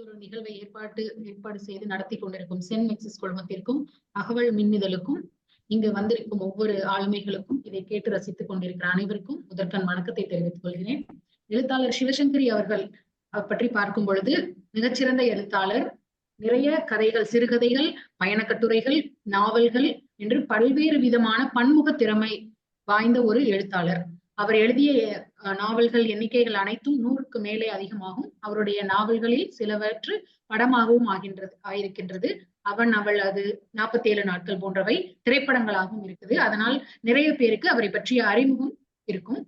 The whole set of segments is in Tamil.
ஒரு நிகழ்வை ஏற்பாட்டு ஏற்பாடு செய்து நடத்தி கொண்டிருக்கும் சென் மெக்சிஸ் குழுமத்திற்கும் அகவல் மின்னிதழுக்கும் இங்கு வந்திருக்கும் ஒவ்வொரு ஆளுமைகளுக்கும் இதை கேட்டு ரசித்துக் கொண்டிருக்கிற அனைவருக்கும் முதற்கண் வணக்கத்தை தெரிவித்துக் கொள்கிறேன். எழுத்தாளர் சிவசங்கரி அவர்கள் அவர் பற்றி பார்க்கும் பொழுது மிகச்சிறந்த எழுத்தாளர் நிறைய கதைகள் சிறுகதைகள் பயணக்கட்டுரைகள் நாவல்கள் என்று பல்வேறு விதமான பன்முக திறமை வாய்ந்த ஒரு எழுத்தாளர். அவர் எழுதிய அஹ், நாவல்கள் எண்ணிக்கைகள் அனைத்தும் நூறுக்கு மேலே அதிகமாகும். அவருடைய நாவல்களில் சிலவற்று படமாகவும் ஆகின்றது ஆயிருக்கின்றது. அவன் அவள் அது நாற்பத்தி ஏழு நாட்கள் போன்றவை திரைப்படங்களாகவும் இருக்குது. அதனால் நிறைய பேருக்கு அவரை பற்றிய அறிமுகம் இருக்கும்.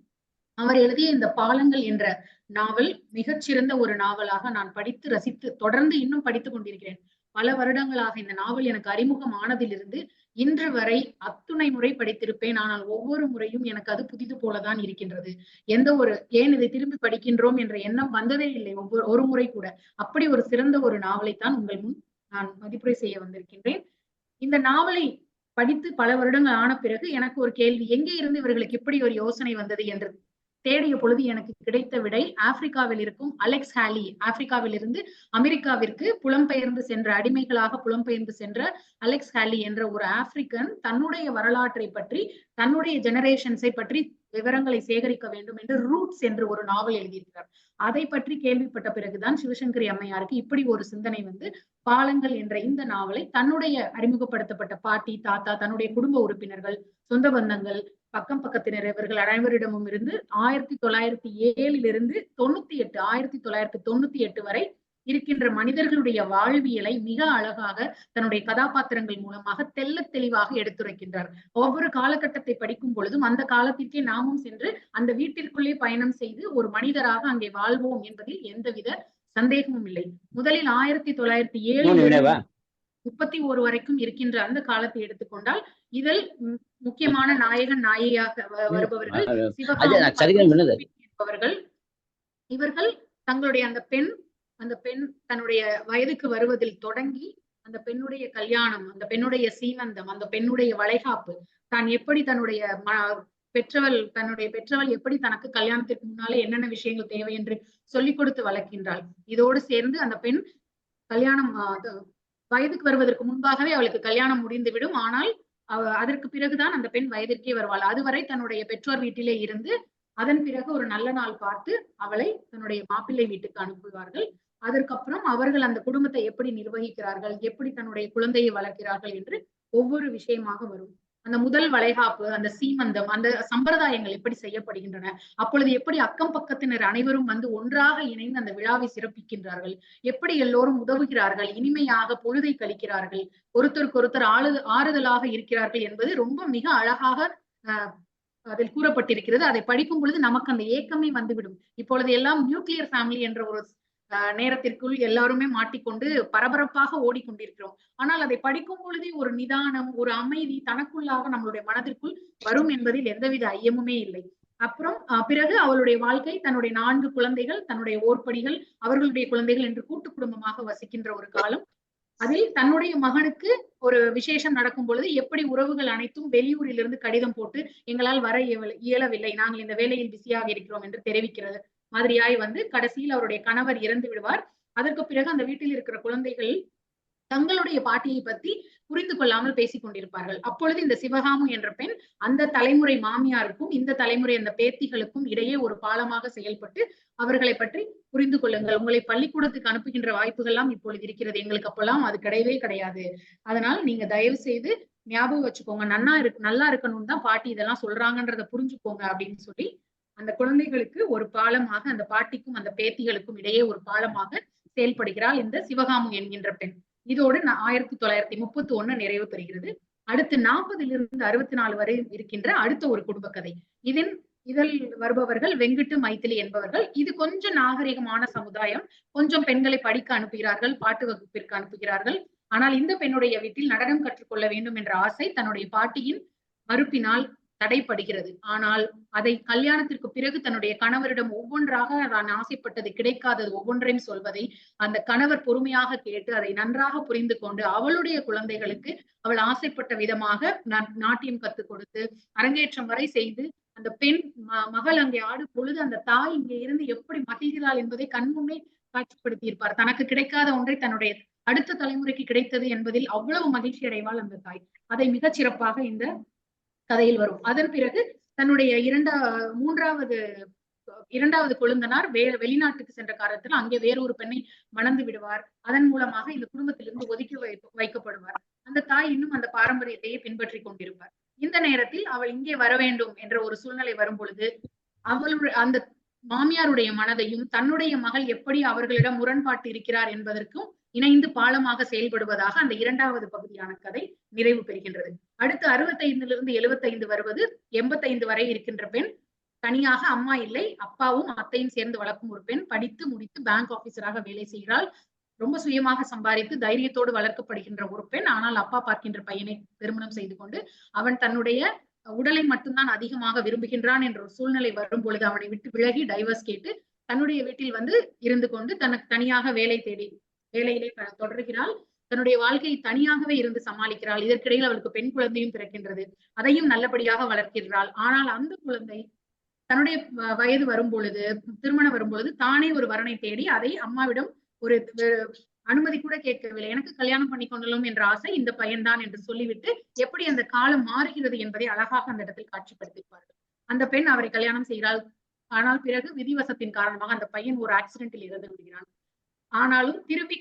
அவர் எழுதிய இந்த பாலங்கள் என்ற நாவல் மிகச்சிறந்த ஒரு நாவலாக நான் படித்து ரசித்து தொடர்ந்து இன்னும் படித்துக் கொண்டிருக்கிறேன். பல வருடங்களாக இந்த நாவல் எனக்கு அறிமுகம் ஆனதிலிருந்து இன்று வரை அத்துணை முறை படித்திருப்பேன். ஆனால் ஒவ்வொரு முறையும் எனக்கு அது புதிது போலதான் இருக்கின்றது. எந்த ஒரு ஏன் இதை திரும்பி படிக்கின்றோம் என்ற எண்ணம் வந்ததே இல்லை. ஒவ்வொரு ஒரு முறை கூட. அப்படி ஒரு சிறந்த ஒரு நாவலைத்தான் உங்கள் முன் நான் மதிப்புரை செய்ய வந்திருக்கின்றேன். இந்த நாவலை படித்து பல வருடங்கள் ஆன பிறகு எனக்கு ஒரு கேள்வி. எங்கே இருந்து இவர்களுக்கு இப்படி ஒரு யோசனை வந்தது என்று தேடிய பொழுது எனக்கு கிடைத்த விடை ஆப்பிரிக்காவில் இருக்கும் அலெக்ஸ் ஹாலி. ஆப்பிரிக்காவில் இருந்து அமெரிக்காவிற்கு புலம்பெயர்ந்து சென்ற அடிமைகளாக புலம்பெயர்ந்து சென்ற அலெக்ஸ் ஹாலி என்ற ஒரு ஆப்பிரிக்கன் தன்னுடைய வரலாற்றை பற்றி தன்னுடைய ஜெனரேஷன்ஸை பற்றி விவரங்களை சேகரிக்க வேண்டும் என்று ரூட்ஸ் என்று ஒரு நாவல் எழுதியிருக்கிறார். அதை பற்றி கேள்விப்பட்ட பிறகுதான் சிவசங்கரி அம்மையாருக்கு இப்படி ஒரு சிந்தனை வந்து பாலங்கள் என்ற இந்த நாவலை தன்னுடைய அறிமுகப்படுத்தப்பட்ட பாட்டி தாத்தா தன்னுடைய குடும்ப உறுப்பினர்கள் சொந்த பந்தங்கள் பக்கம் பக்கத்தினர் இவர்கள் அனைவரிடமும் இருந்து ஆயிரத்தி தொள்ளாயிரத்தி ஏழிலிருந்து தொண்ணூத்தி எட்டு ஆயிரத்தி தொள்ளாயிரத்தி தொண்ணூத்தி எட்டு வரை இருக்கின்ற மனிதர்களுடைய வாழ்வியலை மிக அழகாக தன்னுடைய கதாபாத்திரங்கள் மூலமாக தெள்ளத் தெளிவாக எடுத்துரைக்கின்றார். ஒவ்வொரு காலகட்டத்தை படிக்கும் பொழுதும் அந்த காலத்திற்கே நாமும் சென்று அந்த வீட்டிற்குள்ளே பயணம் செய்து ஒரு மனிதராக அங்கே வாழ்வோம் என்பதில் எந்தவித சந்தேகமும் இல்லை. முதலில் ஆயிரத்தி தொள்ளாயிரத்தி ஏழு முப்பத்தி ஒரு வரைக்கும் இருக்கின்ற அந்த காலத்தை எடுத்துக்கொண்டால் இதில் முக்கியமான நாயகன் நாயகியாக வருபவர்கள். என்பவர்கள். இவர்கள் தங்களுடைய அந்த பெண் அந்த பெண் தன்னுடைய வயதுக்கு வருவதில் தொடங்கி அந்த பெண்ணுடைய கல்யாணம் அந்த பெண்ணுடைய சீமந்தம் அந்த பெண்ணுடைய வளைகாப்பு தான் எப்படி தன்னுடைய பெற்றவள் தன்னுடைய பெற்றவள் எப்படி தனக்கு கல்யாணத்திற்கு முன்னாலே என்னென்ன விஷயங்கள் தேவை என்று சொல்லிக் கொடுத்து வளர்க்கின்றாள். இதோடு சேர்ந்து அந்த பெண் கல்யாணம் வயதுக்கு வருவதற்கு முன்பாகவே அவளுக்கு கல்யாணம் முடிந்துவிடும். ஆனால் அதற்கு பிறகுதான் அந்த பெண் வயதிற்கே வருவாள். அதுவரை தன்னுடைய பெற்றோர் வீட்டிலே இருந்து அதன் பிறகு ஒரு நல்ல நாள் பார்த்து அவளை தன்னுடைய மாப்பிள்ளை வீட்டுக்கு அனுப்புவார்கள். அதற்கப்புறம் அவர்கள் அந்த குடும்பத்தை எப்படி நிர்வகிக்கிறார்கள் எப்படி தன்னுடைய குழந்தையை வளர்க்கிறார்கள் என்று ஒவ்வொரு விஷயமாக வரும். அந்த முதல் வளைகாப்பு அந்த சீமந்தம் அந்த சம்பிரதாயங்கள் எப்படி செய்யப்படுகின்றன அப்பொழுது எப்படி அக்கம் பக்கத்தினர் அனைவரும் வந்து ஒன்றாக இணைந்து அந்த விழாவை சிறப்பிக்கின்றார்கள் எப்படி எல்லோரும் உதவுகிறார்கள் இனிமையாக பொழுதை கழிக்கிறார்கள் ஒருத்தருக்கு ஒருத்தர் ஆளு ஆறுதலாக இருக்கிறார்கள் என்பது ரொம்ப மிக அழகாக அதில் கூறப்பட்டிருக்கிறது. அதை படிக்கும் பொழுது நமக்கு அந்த ஏக்கமே வந்துவிடும். இப்பொழுது எல்லாம் நியூக்ளியர் ஃபேமிலி என்ற ஒரு நேரத்திற்குள் எல்லாருமே மாட்டிக்கொண்டு பரபரப்பாக ஓடிக்கொண்டிருக்கிறோம். ஆனால் அதை படிக்கும் பொழுதே ஒரு நிதானம் ஒரு அமைதி தனக்குள்ளாக நம்மளுடைய மனதிற்குள் வரும் என்பதில் எந்தவித ஐயமுமே இல்லை. அப்புறம் பிறகு அவளுடைய வாழ்க்கை தன்னுடைய நான்கு குழந்தைகள் தன்னுடைய ஓர்படிகள் அவர்களுடைய குழந்தைகள் என்று கூட்டு குடும்பமாக வசிக்கின்ற ஒரு காலம். அதில் தன்னுடைய மகனுக்கு ஒரு விசேஷம் நடக்கும் பொழுது எப்படி உறவுகள் அனைத்தும் வெளியூரிலிருந்து கடிதம் போட்டு எங்களால் வர இயலவில்லை நாங்கள் இந்த வேலையில் பிஸியாக இருக்கிறோம் என்று தெரிவிக்கிறது. மாதிரியாய் வந்து கடைசியில் அவருடைய கணவர் இறந்து விடுவார். அதற்கு பிறகு அந்த வீட்டில் இருக்கிற குழந்தைகள் தங்களுடைய பாட்டியை பத்தி புரிந்து கொள்ளாமல் பேசிக் கொண்டிருப்பார்கள். அப்பொழுது இந்த சிவகாமு என்ற பெண் அந்த தலைமுறை மாமியாருக்கும் இந்த தலைமுறை அந்த பேத்திகளுக்கும் இடையே ஒரு பாலமாக செயல்பட்டு அவர்களை பற்றி புரிந்து கொள்ளுங்கள். உங்களை பள்ளிக்கூடத்துக்கு அனுப்புகின்ற வாய்ப்புகள் எல்லாம் இப்பொழுது இருக்கிறது. எங்களுக்கு அப்பெல்லாம் அது கிடையவே கிடையாது. அதனால் நீங்க தயவு செய்து ஞாபகம் வச்சுக்கோங்க. நன்னா இருக்கு நல்லா இருக்கணும்னு தான் பாட்டி இதெல்லாம் சொல்றாங்கன்றத புரிஞ்சுக்கோங்க அப்படின்னு சொல்லி அந்த குழந்தைகளுக்கு ஒரு பாலமாக அந்த பாட்டிக்கும் அந்த பேத்திகளுக்கும் இடையே ஒரு பாலமாக செயல்படுகிறாள் இந்த சிவகாமு என்கின்ற பெண். இதோடு நான் ஆயிரத்தி தொள்ளாயிரத்தி முப்பத்தி ஒண்ணு நிறைவு பெறுகிறது. அடுத்து நாற்பதிலிருந்து அறுபத்தி நாலு வரை இருக்கின்ற அடுத்த ஒரு குடும்ப கதை. இதன் இதில் வருபவர்கள் வெங்கட்டு மைத்திலி என்பவர்கள். இது கொஞ்சம் நாகரிகமான சமுதாயம். கொஞ்சம் பெண்களை படிக்க அனுப்புகிறார்கள் பாட்டு வகுப்பிற்கு அனுப்புகிறார்கள். ஆனால் இந்த பெண்ணுடைய வீட்டில் நடனம் கற்றுக்கொள்ள வேண்டும் என்ற ஆசை தன்னுடைய பாட்டியின் மறுப்பினால் தடைப்படுகிறது ஆனால் அதை கல்யாணத்திற்கு பிறகு தன்னுடைய கணவரிடம் ஒவ்வொன்றாக நான் ஆசைப்பட்டது கிடைக்காதது ஒவ்வொன்றையும் சொல்வதை அந்த கணவர் பொறுமையாக கேட்டு அதை நன்றாக புரிந்து கொண்டு அவளுடைய குழந்தைகளுக்கு அவள் ஆசைப்பட்ட விதமாக நாட்டியம் கத்துக் கொடுத்து அரங்கேற்றம் வரை செய்து அந்த பெண் ம- மகள் அங்கே ஆடும் பொழுது அந்த தாய் இங்கே இருந்து எப்படி மகிழ்கிறாள் என்பதை கண்முன்னே காட்சிப்படுத்தியிருப்பார். தனக்கு கிடைக்காத ஒன்றை தன்னுடைய அடுத்த தலைமுறைக்கு கிடைத்தது என்பதில் அவ்வளவு மகிழ்ச்சி அடைவாள் அந்த தாய். அதை மிகச் சிறப்பாக இந்த கதையில் வரும். அதன் பிறகு தன்னுடைய இரண்டா மூன்றாவது இரண்டாவது கொழுந்தனார் வே வெளிநாட்டுக்கு சென்ற காலத்தில் அங்கே வேறொரு பெண்ணை மணந்து விடுவார். அதன் மூலமாக இந்த குடும்பத்திலிருந்து ஒதுக்கி வை வைக்கப்படுவார். அந்த தாய் இன்னும் அந்த பாரம்பரியத்தையே பின்பற்றி கொண்டிருப்பார். இந்த நேரத்தில் அவள் இங்கே வர வேண்டும் என்ற ஒரு சூழ்நிலை வரும் பொழுது அவளுடைய அந்த மாமியாருடைய மனதையும் தன்னுடைய மகள் எப்படி அவர்களிடம் முரண்பாட்டு இருக்கிறார் என்பதற்கும் இணைந்து பாலமாக செயல்படுவதாக அந்த இரண்டாவது பகுதியான கதை நிறைவு பெறுகின்றது. அடுத்து அறுபத்தைந்திலிருந்து எழுபத்தைந்து வருவது எண்பத்தைந்து வரை இருக்கின்ற பெண். தனியாக அம்மா இல்லை அப்பாவும் அத்தையும் சேர்ந்து வளர்க்கும் ஒரு பெண். படித்து முடித்து பேங்க் ஆபீசராக வேலை செய்கிறாள். ரொம்ப சுயமாக சம்பாதித்து தைரியத்தோடு வளர்க்கப்படுகின்ற ஒரு பெண். ஆனால் அப்பா பார்க்கின்ற பையனை திருமணம் செய்து கொண்டு அவன் தன்னுடைய உடலை மட்டும்தான் அதிகமாக விரும்புகின்றான் என்ற ஒரு சூழ்நிலை வரும் பொழுது அவனை விட்டு விலகி டைவர்ஸ் கேட்டு தன்னுடைய வீட்டில் வந்து இருந்து கொண்டு தனக்கு தனியாக வேலை தேடி வேலையிலே தொடர்கிறாள். தன்னுடைய வாழ்க்கையை தனியாகவே இருந்து சமாளிக்கிறாள். இதற்கிடையில் அவளுக்கு பெண் குழந்தையும் பிறக்கின்றது. அதையும் நல்லபடியாக வளர்க்கிறாள் ஆனால் அந்த குழந்தை தன்னுடைய வயது வரும் பொழுது திருமணம் வரும் பொழுது தானே ஒரு வரனை தேடி அதை அம்மாவிடம் ஒரு அனுமதி கூட கேட்கவில்லை. எனக்கு கல்யாணம் பண்ணி கொள்ளலும் என்ற ஆசை இந்த பையன்தான் என்று சொல்லிவிட்டு எப்படி அந்த காலம் மாறுகிறது என்பதை அழகாக அந்த இடத்தில் காட்சிப்படுத்திப்பார்கள் அந்த பெண் அவரை கல்யாணம் செய்கிறாள் ஆனால் பிறகு விதிவசத்தின் காரணமாக அந்த பையன் ஒரு ஆக்சிடென்டில் இறந்து விடுகிறான் ஆனாலும் திரும்பி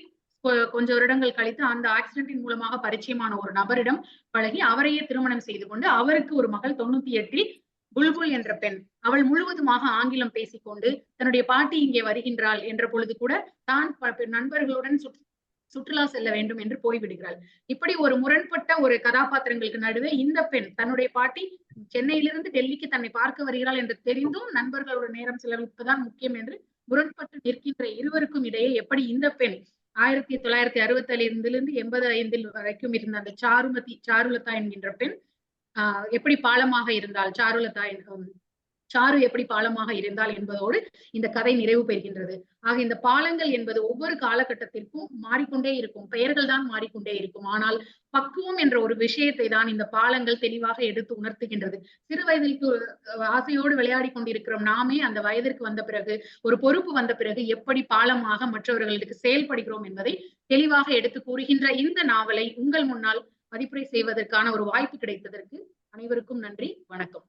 கொஞ்சம் வருடங்கள் கழித்து அந்த ஆக்சிடென்டின் மூலமாக பரிச்சயமான ஒரு நபரிடம் பழகி அவரையே திருமணம் செய்து கொண்டு அவருக்கு ஒரு மகள் தொண்ணூத்தி எட்டில் புல்புல் என்ற பெண். அவள் முழுவதுமாக ஆங்கிலம் பேசிக்கொண்டு தன்னுடைய பாட்டி இங்கே வருகின்றாள் என்ற பொழுது கூட தான் நண்பர்களுடன் சுற்று சுற்றுலா செல்ல வேண்டும் என்று போய்விடுகிறாள். இப்படி ஒரு முரண்பட்ட ஒரு கதாபாத்திரங்களுக்கு நடுவே இந்த பெண் தன்னுடைய பாட்டி சென்னையிலிருந்து டெல்லிக்கு தன்னை பார்க்க வருகிறாள் என்று தெரிந்தும் நண்பர்களோட நேரம் செலவிப்பதுதான் முக்கியம் என்று முரண்பட்டு நிற்கின்ற இருவருக்கும் இடையே எப்படி இந்த பெண் ஆயிரத்தி தொள்ளாயிரத்தி அறுபத்தி ஐந்திலிருந்து எண்பது ஐந்தில் வரைக்கும் இருந்த அந்த சாருமதி சாருலதா என்கின்ற பெண் ஆஹ் எப்படி பாலமாக இருந்தால் சாருலதா சாரு எப்படி பாலமாக இருந்தால் என்பதோடு இந்த கதை நிறைவு பெறுகின்றது. ஆக இந்த பாலங்கள் என்பது ஒவ்வொரு காலகட்டத்திற்கும் மாறிக்கொண்டே இருக்கும். பெயர்கள் தான் மாறிக்கொண்டே இருக்கும். ஆனால் பக்குவம் என்ற ஒரு விஷயத்தை தான் இந்த பாலங்கள் தெளிவாக எடுத்து உணர்த்துகின்றது. சிறு வயதிற்கு ஆசையோடு விளையாடி கொண்டிருக்கிறோம். நாமே அந்த வயதிற்கு வந்த பிறகு ஒரு பொறுப்பு வந்த பிறகு எப்படி பாலமாக மற்றவர்களுக்கு செயல்படுகிறோம் என்பதை தெளிவாக எடுத்து கூறுகின்ற இந்த நாவலை உங்கள் முன்னால் மதிப்புரை செய்வதற்கான ஒரு வாய்ப்பு கிடைத்ததற்கு அனைவருக்கும் நன்றி. வணக்கம்.